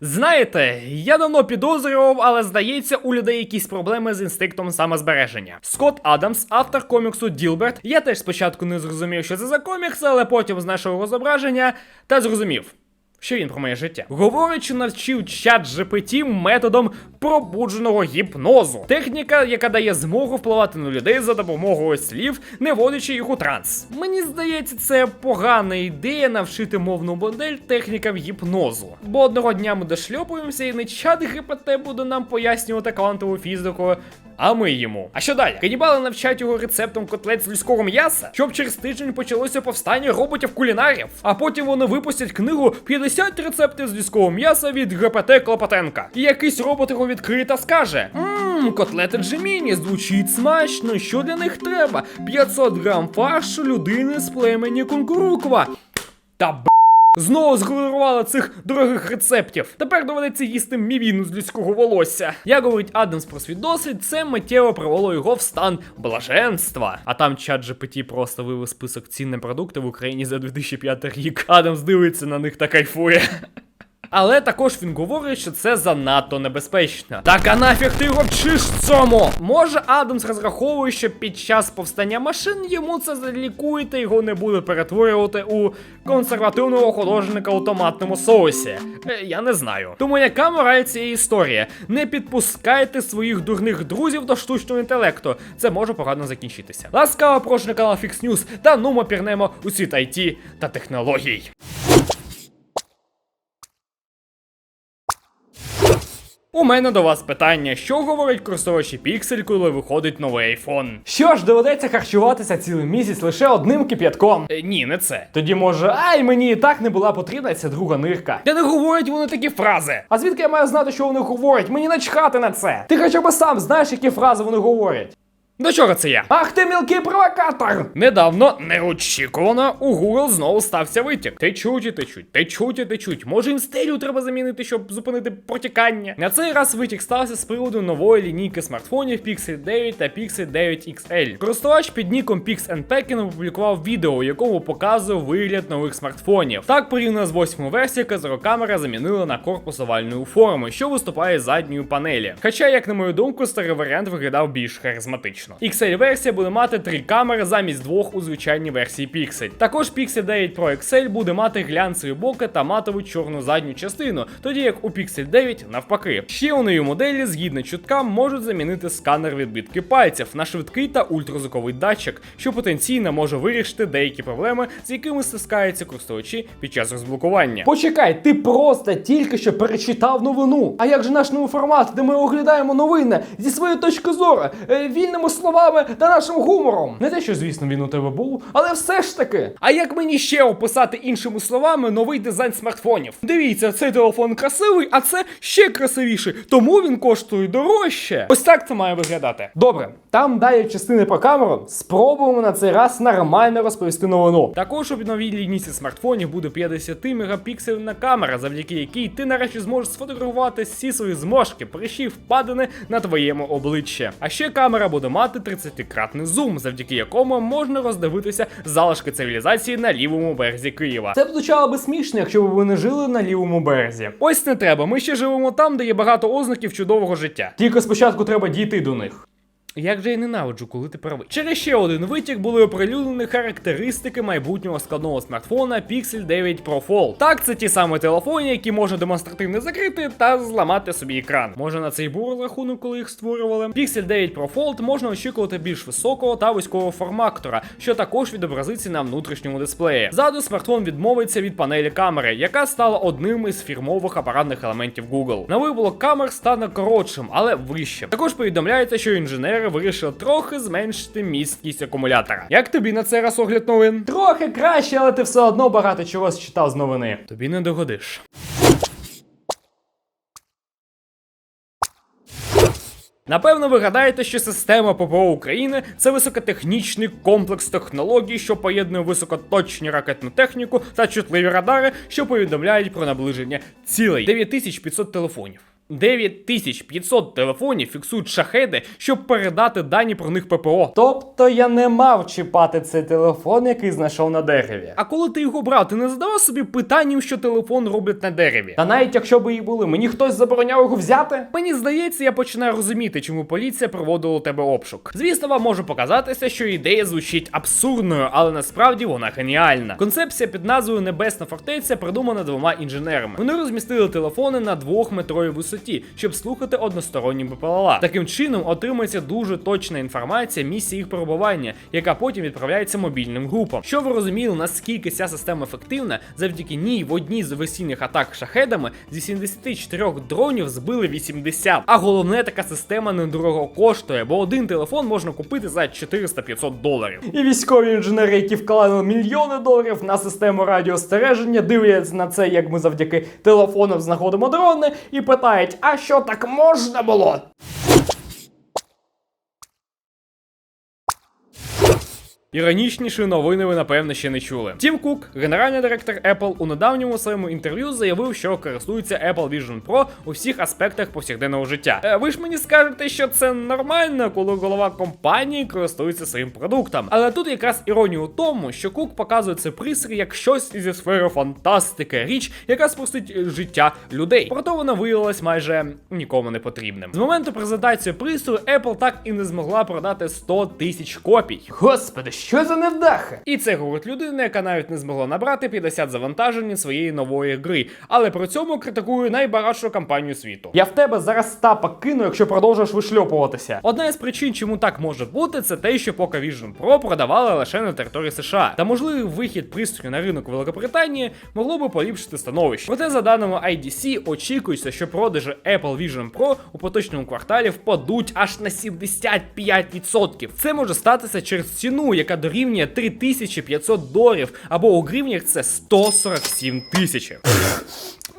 Знаєте, я давно підозрював, але здається, у людей якісь проблеми з інстинктом самозбереження. Скотт Адамс, автор коміксу Ділберт. Я теж спочатку не зрозумів, що це за комікс, але потім знайшов розображення зображення та зрозумів. Що він про моє життя? Говорить, що навчив чат GPT методом пробудженого гіпнозу. Техніка, яка дає змогу впливати на людей за допомогою слів, не вводячи їх у транс. Мені здається, це погана ідея навчити мовну модель технікам гіпнозу. Бо одного дня ми дошльопуємося, і не чат GPT буде нам пояснювати квантову фізику. А ми йому. А що далі? Канібали навчають його рецептом котлет з людського м'яса, щоб через тиждень почалося повстання роботів-кулінарів. А потім вони випустять книгу 50 рецептів з людського м'яса від ГПТ Клопотенка. І якийсь робот його відкриє та скаже: Ммм, котлети Джеміні звучить смачно. Що для них треба? 500 грам фаршу людини з племені Кунгуруква. Та б. Знову згенерувала цих дорогих рецептів. Тепер доведеться їсти мівіну з людського волосся. Як говорить Адамс про свій досвід, це миттєво привело його в стан блаженства. А там чат GPT просто вивез список цін на продукти в Україні за 2005 рік. Адамс дивиться на них та кайфує. Але також він говорить, що це занадто небезпечно. Так а нафіг ти його вчиш цьому? Може, Адамс розраховує, що під час повстання машин йому це залікує та його не буде перетворювати у консервативного художника у томатному соусі. Е, я не знаю. Тому яка мораль цієї історії? Не підпускайте своїх дурних друзів до штучного інтелекту. Це може погано закінчитися. Ласкаво прошу на канал Fix News та нумо пірнемо у світ IT та технологій. У мене до вас питання, що говорять користувачі Pixel, коли виходить новий iPhone? Що ж, доведеться харчуватися цілий місяць лише одним кип'ятком. Е, ні, не це. Тоді може, ай, мені і так не була потрібна ця друга нирка. Та не говорять вони такі фрази. А звідки я маю знати, що вони говорять? Мені начхати на це. Ти хоча б сам знаєш, які фрази вони говорять. До чого це я? Ах ти мілкий провокатор! Недавно, неочікувано, у Google знову стався витік. Течуть і течуть, течуть і течуть. Може інстелю треба замінити, щоб зупинити протікання. На цей раз витік стався з приводу нової лінійки смартфонів Pixel 9 та Pixel 9 XL. Користувач під ніком PixNPacking опублікував відео, у якому показує вигляд нових смартфонів. Так, порівняно з восьмою версією, казерокамера замінила на корпус овальної форми, що виступає з задньої панелі. Хоча, як на мою думку, старий варіант виглядав більш харизматично. XL-версія буде мати три камери замість двох у звичайній версії Pixel. Також Pixel 9 Pro XL буде мати глянцеві боки та матову чорну задню частину, тоді як у Pixel 9 навпаки. Ще у новій моделі, згідно чуткам, можуть замінити сканер відбитки пальців на швидкий та ультразвуковий датчик, що потенційно може вирішити деякі проблеми, з якими стискаються користувачі під час розблокування. Почекай, ти просто тільки що перечитав новину. А як же наш новий формат, де ми оглядаємо новини зі своєї точки зору, е, вільними словами та нашим гумором? Не те, що звісно він у тебе був, але все ж таки. А як мені ще описати іншими словами новий дизайн смартфонів? Дивіться, цей телефон красивий, а це ще красивіший, тому він коштує дорожче. Ось так це має виглядати. Добре, там далі частини про камеру. Спробуємо на цей раз нормально розповісти новину. Також у новій лінійці смартфонів буде 50 мегапіксельна камера, завдяки якій ти нарешті зможеш сфотографувати всі свої зморшки, прищі, впадини на твоєму обличчі. А ще камера буде мати 30-кратний зум, завдяки якому можна роздивитися залишки цивілізації на лівому березі Києва. Це б звучало би смішно, якщо б ви не жили на лівому березі. Ось не треба. Ми ще живемо там, де є багато ознаків чудового життя. Тільки спочатку треба дійти до них. Як же я ненавиджу, коли ти правий. Через ще один витік були оприлюднені характеристики майбутнього складного смартфона Pixel 9 Pro Fold. Так, це ті самі телефони, які можна демонстративно закрити та зламати собі екран. Може на цей був розрахунок, коли їх створювали. Pixel 9 Pro Fold можна очікувати більш високого та вузького формактора, що також відобразиться на внутрішньому дисплеї. Ззаду смартфон відмовиться від панелі камери, яка стала одним із фірмових апаратних елементів Google. Новий блок камер стане коротшим, але вищим. Також повідомляється, що інженери вирішили трохи зменшити місткість акумулятора. Як тобі на цей раз огляд новин? Трохи краще, але ти все одно багато чого читав з новини. Тобі не догодиш. Напевно, ви гадаєте, що система ППО України це високотехнічний комплекс технологій, що поєднує високоточні ракетну техніку та чутливі радари, що повідомляють про наближення цілей 9500 телефонів. 9500 телефонів фіксують шахеди, щоб передати дані про них ППО. Тобто я не мав чіпати цей телефон, який знайшов на дереві. А коли ти його брав, ти не задавав собі питанням, що телефон роблять на дереві? Та навіть якщо би і були, мені хтось забороняв його взяти. Мені здається, я починаю розуміти, чому поліція проводила у тебе обшук. Звісно, вам може показатися, що ідея звучить абсурдною, але насправді вона геніальна. Концепція під назвою Небесна фортеця придумана двома інженерами. Вони розмістили телефони на двохметровій висоті, щоб слухати односторонні БПЛА. Таким чином отримується дуже точна інформація місця їх перебування, яка потім відправляється мобільним групам. Що ви розуміли, наскільки ця система ефективна, завдяки ній в одній з весільних атак шахедами зі 74 дронів збили 80. А головне, така система недорого коштує, бо один телефон можна купити за 400-500 доларів. І військові інженери, які вклали мільйони доларів на систему радіостереження, дивляться на це, як ми завдяки телефонам знаходимо дрони, і питають: а що так можна було? Іронічніші новини ви напевно ще не чули. Тім Кук, генеральний директор Apple, у недавньому своєму інтерв'ю заявив, що користується Apple Vision Pro у всіх аспектах повсякденного життя. Е, ви ж мені скажете, що це нормально, коли голова компанії користується своїм продуктом. Але тут якраз іронія у тому, що Кук показує це пристрій як щось зі сфери фантастики, річ, яка спростить життя людей. Проте вона виявилась майже нікому не потрібним. З моменту презентації пристрою Apple так і не змогла продати 100 тисяч копій. Господи, що за невдаха? І це говорить людина, яка навіть не змогла набрати 50 завантажень своєї нової гри, але при цьому критикує найбагатшу компанію світу. Я в тебе зараз стапа кину, якщо продовжиш вишльопуватися. Одна із причин, чому так може бути, це те, що поки Vision Pro продавали лише на території США. Та можливий вихід пристрою на ринок Великобританії могло би поліпшити становище. Проте, за даними IDC, очікується, що продажі Apple Vision Pro у поточному кварталі впадуть аж на 75%. Це може статися через ціну, яка дорівнює 3500 доларів, або у гривнях це 147 тисяч.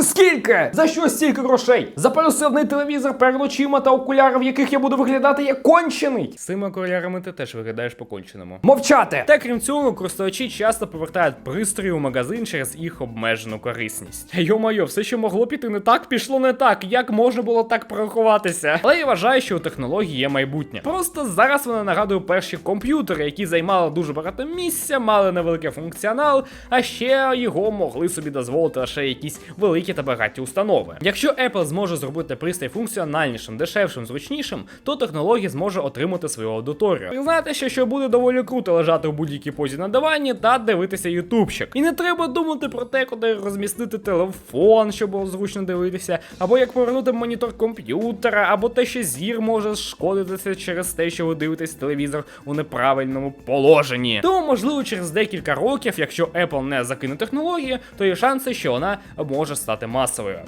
Скільки? За що стільки грошей? За пересивний телевізор перед очима та окуляри, в яких я буду виглядати як кончений? З цими окулярами ти теж виглядаєш поконченому. Мовчати! Та крім цього, користувачі часто повертають пристрої у магазин через їх обмежену корисність. Йо-моє, все, що могло піти не так, пішло не так. Як можна було так порахуватися? Але я вважаю, що у технології є майбутнє. Просто зараз вона нагадує перші комп'ютери, які займали дуже багато місця, мали невеликий функціонал, а ще його могли собі дозволити лише якісь великі та багаті установи. Якщо Apple зможе зробити пристрій функціональнішим, дешевшим, зручнішим, то технологія зможе отримати свою аудиторію. Знаєте, що, що буде доволі круто лежати в будь-якій позі на дивані та дивитися ютубчик. І не треба думати про те, куди розмістити телефон, щоб було зручно дивитися, або як повернути монітор комп'ютера, або те, що зір може шкодитися через те, що ви дивитесь телевізор у неправильному положенні. Тому, можливо, через декілька років, якщо Apple не закине технологію, то є шанси, що вона може стати масовою.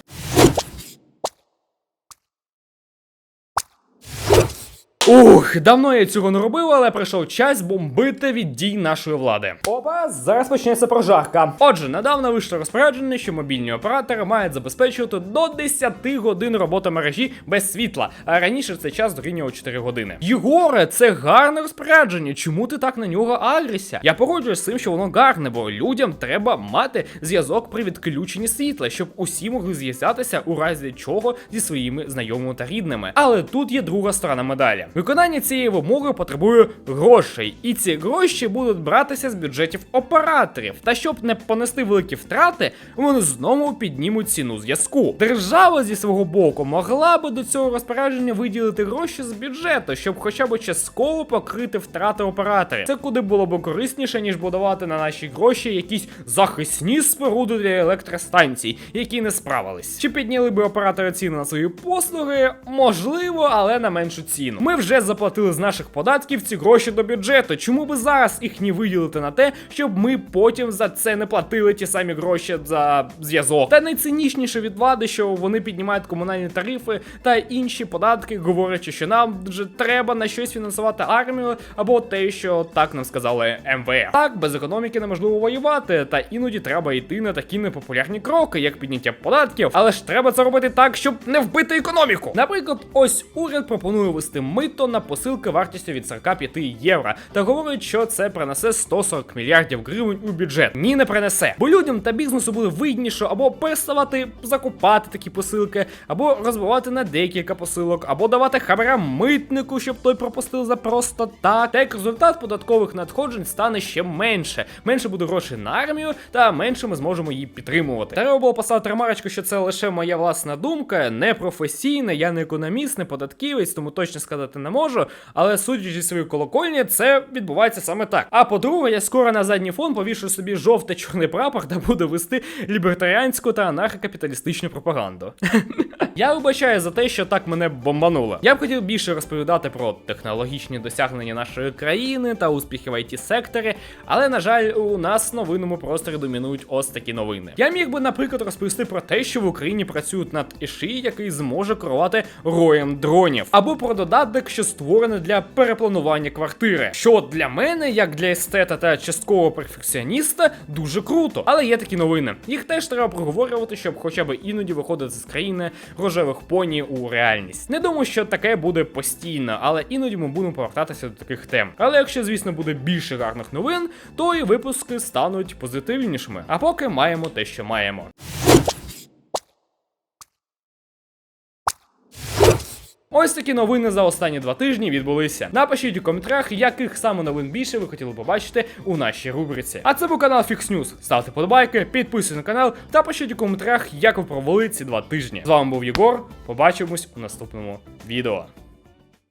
Ух, давно я цього не робив, але прийшов час бомбити від дій нашої влади. Опа, зараз почнеться прожарка. Отже, недавно вийшло розпорядження, що мобільні оператори мають забезпечувати до 10 годин роботи мережі без світла, а раніше цей час дорівнював 4 години. Єгоре, це гарне розпорядження. Чому ти так на нього агришся? Я погоджуюсь з тим, що воно гарне, бо людям треба мати зв'язок при відключенні світла, щоб усі могли зв'язатися у разі чого зі своїми знайомими та рідними. Але тут є друга сторона медалі. Виконання цієї вимоги потребує грошей, і ці гроші будуть братися з бюджетів операторів. Та щоб не понести великі втрати, вони знову піднімуть ціну зв'язку. Держава зі свого боку могла би до цього розпорядження виділити гроші з бюджету, щоб хоча б частково покрити втрати операторів. Це куди було б корисніше, ніж будувати на наші гроші якісь захисні споруди для електростанцій, які не справились. Чи підняли би оператори ціни на свої послуги? Можливо, але на меншу ціну. Ми вже заплатили з наших податків ці гроші до бюджету. Чому би зараз їх не виділити на те, щоб ми потім за це не платили ті самі гроші за зв'язок? Та найцинічніше від влади, що вони піднімають комунальні тарифи та інші податки, говорячи, що нам вже треба на щось фінансувати армію, або те, що так нам сказали МВФ. Так, без економіки неможливо воювати, та іноді треба йти на такі непопулярні кроки, як підняття податків, але ж треба це робити так, щоб не вбити економіку. Наприклад, ось уряд пропонує вести мит нібито на посилки вартістю від 45 євро, та говорять, що це принесе 140 мільярдів гривень у бюджет. Ні, не принесе. Бо людям та бізнесу буде вигідніше або переставати закупати такі посилки, або розбивати на декілька посилок, або давати хабара митнику, щоб той пропустив за просто так. Та як результат податкових надходжень стане ще менше. Менше буде грошей на армію, та менше ми зможемо її підтримувати. Треба було поставити ремарочку, що це лише моя власна думка, не професійна, я не економіст, не податківець, тому точно сказати не можу. Але судячи зі своєї колокольні, це відбувається саме так. А по-друге, я скоро на задній фон повішу собі жовто-чорний прапор та буду вести лібертаріанську та анархокапіталістичну пропаганду. Я вибачаю за те, що так мене бомбануло. Я б хотів більше розповідати про технологічні досягнення нашої країни та успіхи в it секторі, але на жаль, у нас в новинному просторі домінують ось такі новини. Я міг би, наприклад, розповісти про те, що в Україні працюють над ІШІ, який зможе керувати роєм дронів, або про додаток, що створений для перепланування квартири. Що для мене, як для естета та часткового перфекціоніста, дуже круто. Але є такі новини. Їх теж треба проговорювати, щоб хоча б іноді виходити з країни рожевих поні у реальність. Не думаю, що таке буде постійно, але іноді ми будемо повертатися до таких тем. Але якщо, звісно, буде більше гарних новин, то і випуски стануть позитивнішими. А поки маємо те, що маємо. Ось такі новини за останні два тижні відбулися. Напишіть у коментарях, яких саме новин більше ви хотіли побачити у нашій рубриці. А це був канал Fix News. Ставте подобайки, підписуйтесь на канал та пишіть у коментарях, як ви провели ці два тижні. З вами був Єгор. Побачимось у наступному відео.